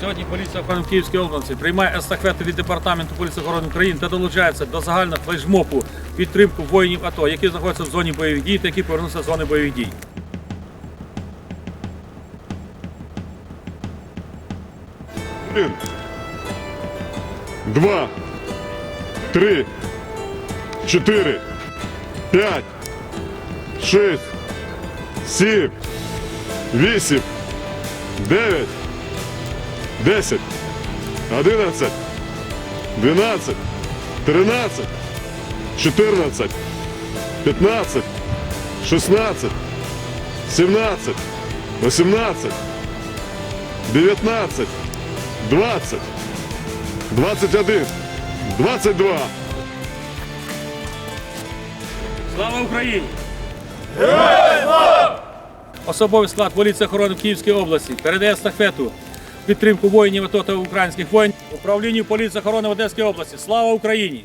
Поліція охорони Київської області приймає естафету від департаменту поліції охорони України та долучається до загального флешмобу підтримку воїнів АТО, які знаходяться в зоні бойових дій та які повернуться з зони бойових дій. Один, два, три, чотири, п'ять, шість, сім, вісім, дев'ять, десять, одинадцять, дванадцять, тринадцять, чотирнадцять, п'ятнадцять, шістнадцять, сімнадцять, вісімнадцять, дев'ятнадцять. 20, 21, 22. Слава Україні! Особовий склад поліції охорони Київської області передає естафету. в підтримку воїнів АТО та українських воїнів управлінню поліції охорони в Одеській області. Слава Україні!